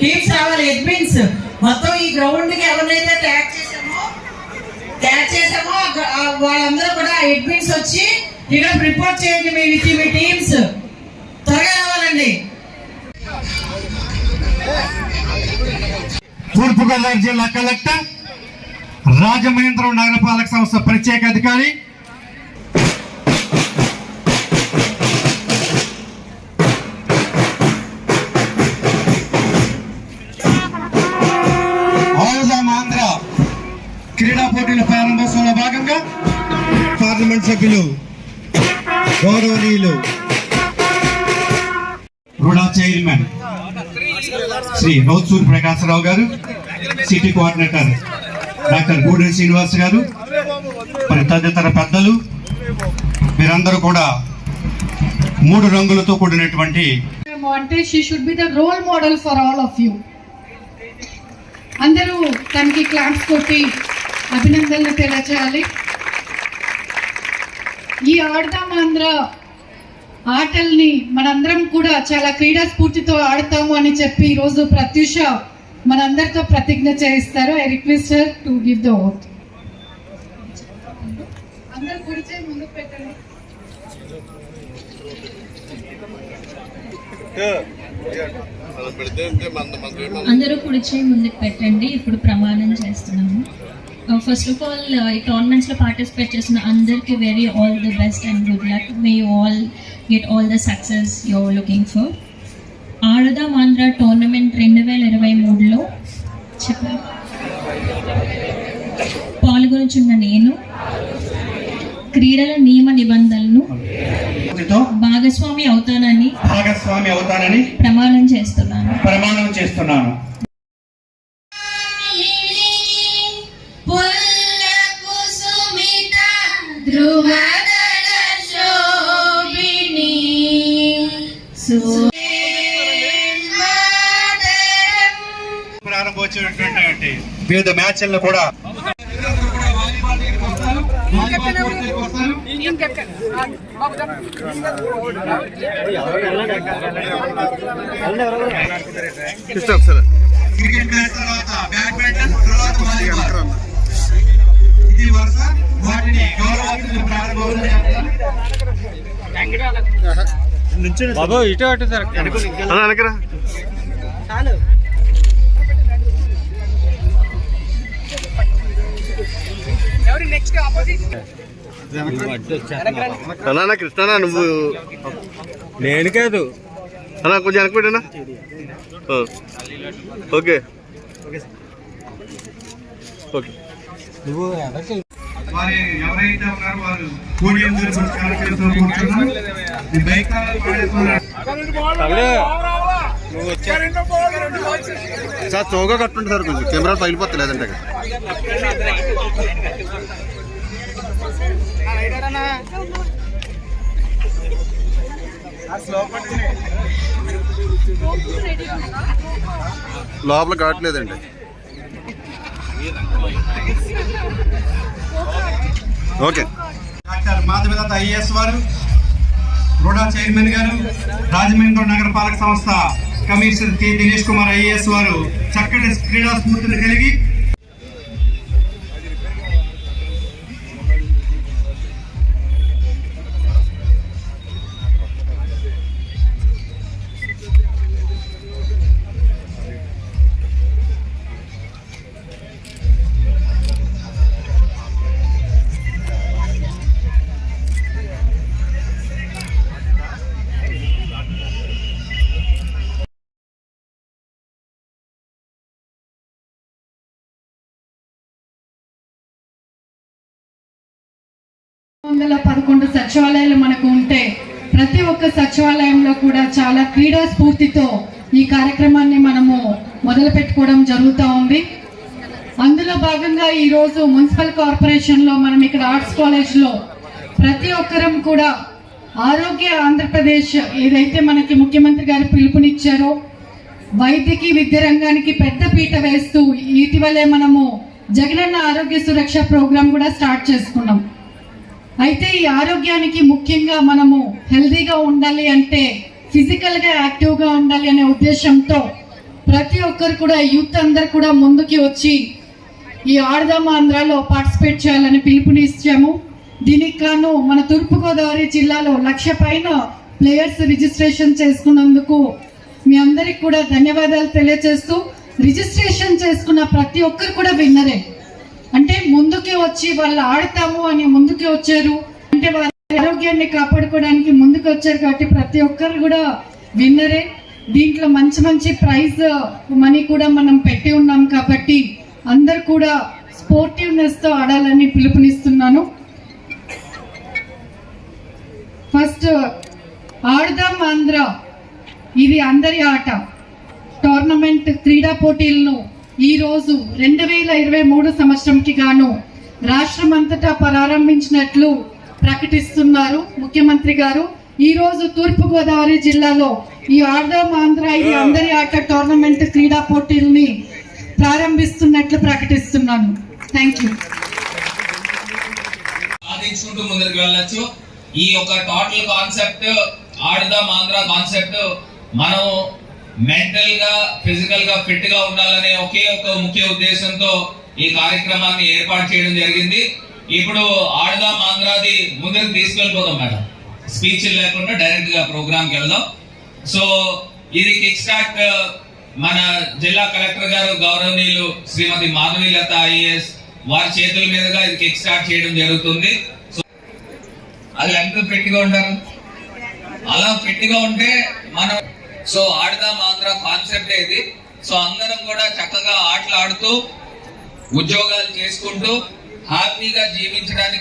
Teams రావాలి admins మొత్తం ఈ గ్రౌండ్కి ఎవరినైతే ట్యాగ్ చేసామో ట్యాగ్ చేసామో వాళ్ళందరూ కూడా అడ్మిన్స్ వచ్చి ఇక్కడ రిపోర్ట్ చేయండి మీ విత్ మీ టీమ్స్ త్వరగా రావాలండి. తూర్పుగోదావరి జిల్లా కలెక్టర్ రాజమహేంద్రం నగరపాలక సంస్థ ప్రత్యేక అధికారి క్రీడా పోటీల ప్రారంభోత్సవంలో భాగంగా పార్లమెంట్ సభ్యులు గౌరవనీయులు రుడా చైర్మన్ శ్రీ రౌతూర్ ప్రకాశరావు గారు city coordinator doctor Guduri Srinivas గారు మరి తదితర పెద్దలు మీరందరూ కూడా మూడు రంగులతో కూడినటువంటి అంటే she should be the role model for all of you అందరూ తనకి క్లాప్స్ కొట్టి అభినందనలు తెలియచేయాలి ఈ ఆడదాం ఆంధ్ర ఆటల్ని మనందరం కూడా చాలా క్రీడా స్ఫూర్తితో ఆడతాము అని చెప్పి ఈరోజు ప్రత్యూష మనందరితో ప్రతిజ్ఞ చేయిస్తారు. I request to give the vote అందరూ కుడిచే చేయి పెట్టండి. అందరూ ముందుకు పెట్టండి. ఇప్పుడు ప్రమాణం చేస్తున్నాము. ఫస్ట్ ఆఫ్ ఆల్ ఈ టోర్నమెంట్స్లో పార్టిసిపేట్ చేసిన అందరికీ very all the best and good luck may all get all the success your looking for Aadudam Andhra tournament రెండు వేల ఇరవై మూడులో చెప్ప. పాల్గొనుచున్న నేను క్రీడల నియమ నిబంధనలను భాగస్వామి అవుతానని భాగస్వామి అవుతానని ప్రమాణం చేస్తున్నాను. ప్రమాణం చేస్తున్నాను. ప్రారంభోత్సవమైనటువంటి వివిధ మ్యాచ్లను కూడా క్రికెట్ మ్యాచ్ తర్వాత బ్యాడ్మింటన్ తర్వాత వాలీబాల్. బాబు ఇటు అటు వెనకరా అన్నా కృష్ణ నువ్వు నేను కాదు. అన్నా కొంచెం వెనక పెట్టనా? ఓకే. ఓకే. నువ్వు వారి ఎవరైతే ఉన్నారో వారు పోడియం దగ్గర పురస్కారం చేస్తూ ఈ బైక్ సార్ చౌగా కట్టుండి సార్ కొంచెం కెమెరా పగిలిపోతుంది లేదంటే లోపల కావట్లేదండి. ఓకే. డాక్టర్ మాధవదత్త ఐఏఎస్ వారు రూడా చైర్మన్ గారు రాజమండ్రి నగరపాలక సంస్థ commissioner K Dinesh Kumar IAS వారు చక్కటి క్రీడా స్ఫూర్తిని కలిగి వందల పదకొండు సచివాలయాలు మనకు ఉంటే ప్రతి ఒక్క సచివాలయంలో కూడా చాలా క్రీడా స్ఫూర్తితో ఈ కార్యక్రమాన్ని మనము మొదలు పెట్టుకోవడం జరుగుతూ ఉంది. అందులో భాగంగా ఈరోజు మున్సిపల్ కార్పొరేషన్లో మనం ఇక్కడ ఆర్ట్స్ కాలేజ్లో ప్రతి ఒక్కరం కూడా ఆరోగ్య ఆంధ్రప్రదేశ్ ఏదైతే మనకి ముఖ్యమంత్రి గారు పిలుపునిచ్చారో వైద్యకి విద్య రంగానికి పెద్ద పీట వేస్తూ ఇటీవలే మనము జగనన్న ఆరోగ్య సురక్ష ప్రోగ్రాం కూడా స్టార్ట్ చేసుకున్నాం. అయితే ఈ ఆరోగ్యానికి ముఖ్యంగా మనము హెల్దీగా ఉండాలి అంటే ఫిజికల్గా యాక్టివ్గా ఉండాలి అనే ఉద్దేశంతో ప్రతి ఒక్కరు కూడా యూత్ అందరు కూడా ముందుకి వచ్చి ఈ ఆడదాం ఆంధ్రాలో పార్టిసిపేట్ చేయాలని పిలుపునిచ్చాము. దీనికి గాను మన తూర్పుగోదావరి జిల్లాలో లక్ష పైన ప్లేయర్స్ రిజిస్ట్రేషన్ చేసుకున్నందుకు మీ అందరికి కూడా ధన్యవాదాలు తెలియజేస్తూ రిజిస్ట్రేషన్ చేసుకున్న ప్రతి ఒక్కరు కూడా విన్నరే. అంటే ముందుకి వచ్చి వాళ్ళు ఆడతాము అని ముందుకి వచ్చారు. అంటే వాళ్ళ ఆరోగ్యాన్ని కాపాడుకోవడానికి ముందుకు వచ్చారు కాబట్టి ప్రతి ఒక్కరు కూడా విన్నరే. దీంట్లో మంచి మంచి ప్రైజ్ మనీ కూడా మనం పెట్టి ఉన్నాం కాబట్టి అందరు కూడా స్పోర్టివ్నెస్తో ఆడాలని పిలుపునిస్తున్నాను. ఫస్ట్ ఆడదాం ఆంధ్ర. ఇది అందరి ఆట. టోర్నమెంట్ క్రీడా పోటీలను ఈ రోజు రెండు వేల ఇరవై మూడు సంవత్సరంకి గాను రాష్ట్రం అంతటా ప్రారంభించినట్లు ప్రకటిస్తున్నారు ముఖ్యమంత్రి గారు. ఈ రోజు తూర్పు గోదావరి జిల్లాలో ఈ ఆడదాం ఆంధ్ర ఇది అందరి ఆట టోర్నమెంట్ క్రీడా పోటీల్ని ప్రారంభిస్తున్నట్లు ప్రకటిస్తున్నాను. థ్యాంక్ యూ సాధించుకుంటూ ముందుకు వెళ్ళొచ్చు. ఈ యొక్క total concept Aadudam Andhra concept మనం మెంటల్గా ఫిజికల్గా ఫిట్గా ఉండాలనే ఒకే ఒక ముఖ్య ఉద్దేశంతో ఈ కార్యక్రమాన్ని ఏర్పాటు చేయడం జరిగింది. ఇప్పుడు ఆడుదాం ఆంధ్రాది ముందుకు తీసుకెళ్ళిపోదాం మేడం. స్పీచ్ లేకుండా డైరెక్ట్గా ప్రోగ్రామ్ వెళ్దాం. సో ఇది కిక్ స్టార్ట్ మన జిల్లా కలెక్టర్ గారు గౌరవనీయులు శ్రీమతి మాధవీలత ఐఏఎస్ వారి చేతుల మీదుగా ఇది కిక్ స్టార్ట్ చేయడం జరుగుతుంది. సో అది ఎంత పెట్టిగా ఉంటారు అలా ఫిట్గా ఉంటే మనం సో ఆడదాం ఆంధ్ర కాన్సెప్ట్ ఇది. సో అందరం కూడా చక్కగా ఆటలు ఆడుతూ ఉద్యోగాలు చేసుకుంటూ హ్యాపీగా జీవించడానికి